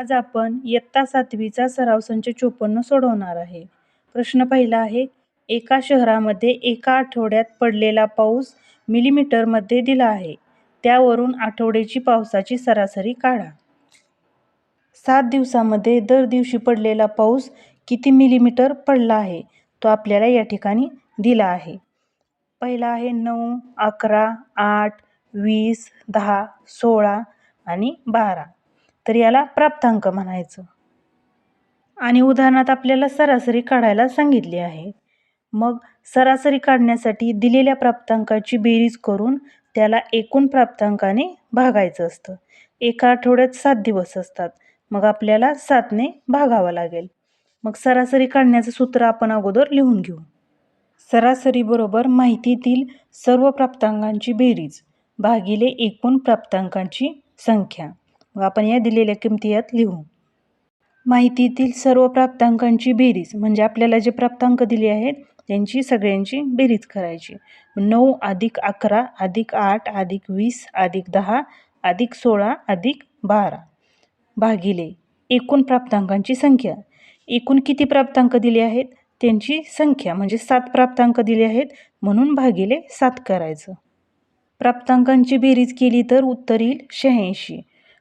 आज आपण इयत्ता सातवीचा सराव संच चोपन्न सोडवणार आहे. प्रश्न पहिला आहे एका शहरामध्ये एका आठवड्यात पडलेला पाऊस मिलीमीटरमध्ये दिला आहे. त्यावरून आठवड्याची पावसाची सरासरी काढा. सात दिवसामध्ये दर दिवशी पडलेला पाऊस किती मिलीमीटर पडला आहे तो आपल्याला या ठिकाणी दिला आहे. पहिला आहे नऊ अकरा आठ वीस दहा सोळा आणि बारा. तर याला प्राप्तांक म्हणायचं. आणि उदाहरणात आपल्याला सरासरी काढायला सांगितली आहे. मग सरासरी काढण्यासाठी दिलेल्या प्राप्तांकाची बेरीज करून त्याला एकूण प्राप्तांकाने भागायचं असतं. एका आठवड्यात सात दिवस असतात. मग आपल्याला सातने भागावं लागेल. मग सरासरी काढण्याचं सूत्र आपण अगोदर लिहून घेऊ. सरासरीबरोबर माहितीतील सर्व प्राप्तांकांची बेरीज भागिले एकूण प्राप्तांकांची संख्या. मग आपण या दिलेल्या किमती यात लिहू. माहितीतील सर्व प्राप्तांकांची बेरीज म्हणजे आपल्याला जे प्राप्तांक दिले आहेत त्यांची सगळ्यांची बेरीज करायची. नऊ अधिक अकरा अधिक आठ अधिक वीस अधिक दहा अधिक सोळा अधिक बारा भागिले एकूण प्राप्तांकांची संख्या. एकूण किती प्राप्तांक दिले आहेत? त्यांची संख्या म्हणजे सात प्राप्तांक दिले आहेत म्हणून भागिले सात करायचं. प्राप्तांकांची बेरीज केली तर उत्तर येईल शहाऐंशी.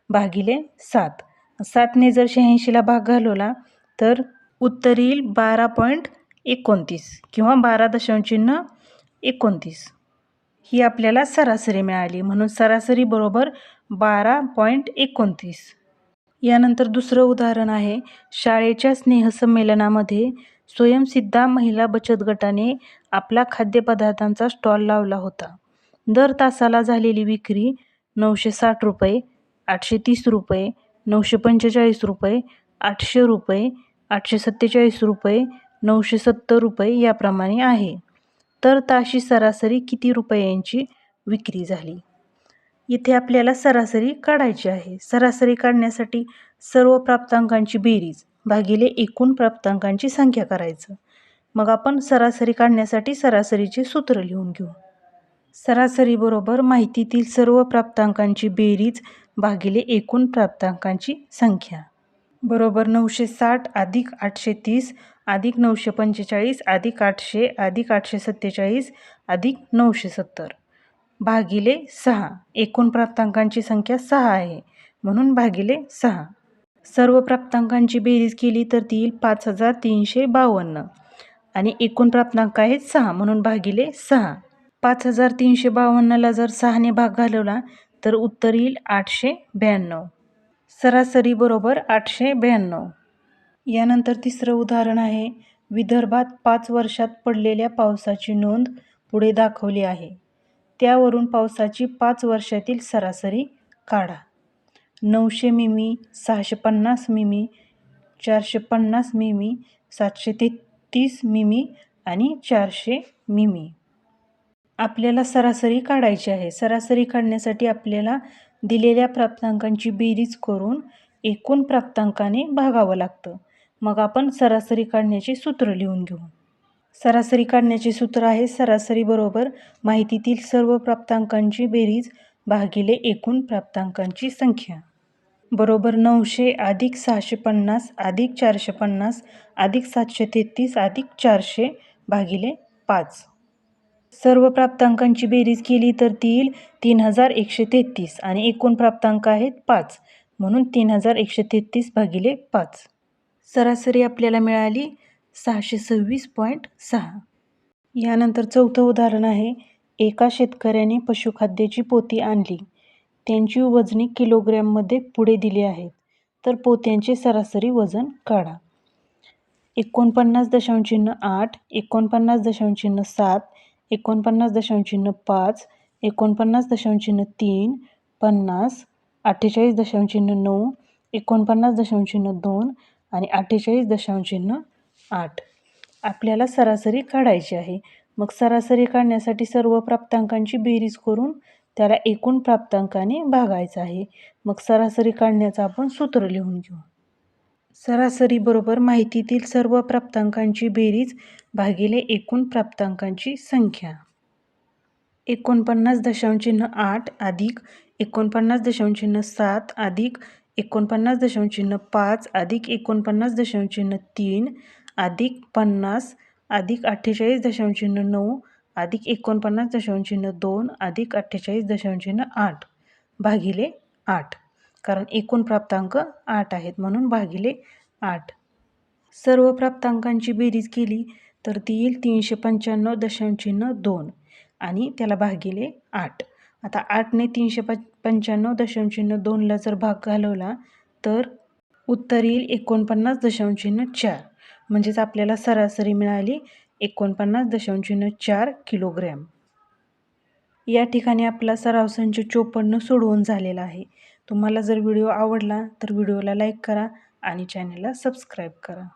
भागिले सात. सातने जर शहाऐंशीला भाग घालवला तर उत्तर येईल बारा पॉईंट एकोणतीस किंवा बारा दशांशचिन्ह एकोणतीस. ही आपल्याला सरासरी मिळाली म्हणून सरासरी बरोबर बारा पॉईंट एकोणतीस. यानंतर दुसरं उदाहरण आहे शाळेच्या स्नेहसंमेलनामध्ये स्वयंसिद्धा महिला बचत गटाने आपला खाद्यपदार्थांचा स्टॉल लावला होता. दर तासाला झालेली विक्री नऊशे साठ रुपये आठशे तीस रुपये नऊशे पंचेचाळीस रुपये आठशे रुपये आठशे सत्तेचाळीस रुपये नऊशे सत्तर रुपये याप्रमाणे आहे. तर ताशी सरासरी किती रुपयांची विक्री झाली? इथे आपल्याला सरासरी काढायची आहे. सरासरी काढण्यासाठी सर्व प्राप्तांकांची बेरीज भागिले एकूण प्राप्तांकांची संख्या करायचं. मग आपण सरासरी काढण्यासाठी सरासरीचे सूत्र लिहून घेऊ. सरासरीबरोबर माहितीतील सर्व प्राप्तांकांची बेरीज भागिले एकूण प्राप्तांकांची संख्या. बरोबर नऊशे साठ अधिक आठशे तीस अधिक नऊशे पंचेचाळीस अधिक आठशे अधिक आठशे सत्तेचाळीस अधिक नऊशे सत्तर. भागिले सहा. एकूण प्राप्तांकांची संख्या सहा आहे. म्हणून भागिले सहा. सर्व प्राप्तांकांची बेरीज केली तर ती येईल पाच हजार तीनशे बावन्न. आणि एकूण प्राप्तांक आहेत सहा. म्हणून भागिले सहा. पाच हजार तीनशे बावन्नला जर सहाने भाग घालवला तर उत्तर येईल आठशे ब्याण्णव. सरासरी बरोबर आठशे ब्याण्णव. यानंतर तिसरं उदाहरण आहे. विदर्भात पाच वर्षात पडलेल्या पावसाची नोंद पुढे दाखवली आहे. त्यावरून पावसाची पाच वर्षातील सरासरी काढा. नऊशे मिमी सहाशे पन्नास मिमी चारशे पन्नास मिमी सातशे तेहतीस मिमी आणि चारशे मिमी. आपल्याला सरासरी काढायची आहे. सरासरी काढण्यासाठी आपल्याला दिलेल्या प्राप्तांकांची बेरीज करून एकूण प्राप्तांकाने भागावं लागतं. मग आपण सरासरी काढण्याचे सूत्र लिहून घेऊ. सरासरी काढण्याचे सूत्र आहे सरासरी बरोबर माहितीतील सर्व प्राप्तांकांची बेरीज भागिले एकूण प्राप्तांकांची संख्या. बरोबर नऊशे अधिक सहाशे पन्नास अधिक चारशे पन्नास अधिक सातशे तेहतीस अधिक चारशे भागिले पाच. सर्व प्राप्तांकांची बेरीज केली तर ती येईल तीन हजार एकशे तेहतीस आणि एकूण प्राप्तांक आहेत पाच. म्हणून तीन हजार एकशे तेहतीस भागिले पाच. सरासरी आपल्याला मिळाली सहाशे सव्वीस पॉईंट सहा. यानंतर चौथं उदाहरण आहे. एका शेतकऱ्याने पशुखाद्याची पोती आणली. त्यांची वजनी किलोग्रॅममध्ये पुढे दिली आहेत तर पोत्यांचे सरासरी वजन काढा. एकोणपन्नास दशांशचिन्ह आठ एकोणपन्नास दशांशचिन्ह सात एकोणपन्नास दशांशचिन्ह पाच एकोणपन्नास दशांश चिन्ह तीन पन्नास अठ्ठेचाळीस दशांशचिन्ह नऊ एकोणपन्नास दशांश चिन्ह दोन आणि अठ्ठेचाळीस दशांश चिन्ह आठ. आपल्याला सरासरी काढायची आहे. मग सरासरी काढण्यासाठी सर्व प्राप्तांकांची बेरीज करून त्याला एकूण प्राप्तांकाने भागायचं आहे. मग सरासरी काढण्याचं आपण सूत्र लिहून घेऊ. सरासरीबरोबर माहितीतील सर्व प्राप्तांकांची बेरीज भागिले एकूण प्राप्तांकांची संख्या. एकोणपन्नास दशांशचिन्ह आठ अधिक एकोणपन्नास दशांशचिन्ह सात अधिक एकोणपन्नास दशांश चिन्ह पाच अधिक एकोणपन्नास दशांश चिन्ह तीन अधिक पन्नास अधिक अठ्ठेचाळीस दशांश चिन्ह नऊ अधिक एकोणपन्नास दशांश चिन्ह दोन अधिक अठ्ठेचाळीस दशांश चिन्ह आठ भागिले आठ. कारण एकूण प्राप्तांक आठ आहेत म्हणून भागिले आठ. सर्व प्राप्तांकांची बेरीज केली तर ती येईल तीनशे पंच्याण्णव दशांश चिन्ह दोन आणि त्याला भागिले आठ. आता आठने तीनशे प पंच्याण्णव दशांचिन्ह दोनला जर भाग घालवला तर उत्तर येईल एकोणपन्नास दशांश चिन्ह चार. म्हणजेच आपल्याला सरासरी मिळाली एकोणपन्नास दशांचिन्ह चार किलोग्रॅम. या ठिकाणी आपला सराव संच चोपन्न सोडवून झालेला आहे. तुम्हाला जर व्हिडिओ आवडला तर व्हिडिओला लाईक करा आणि चॅनलला सबस्क्राईब करा.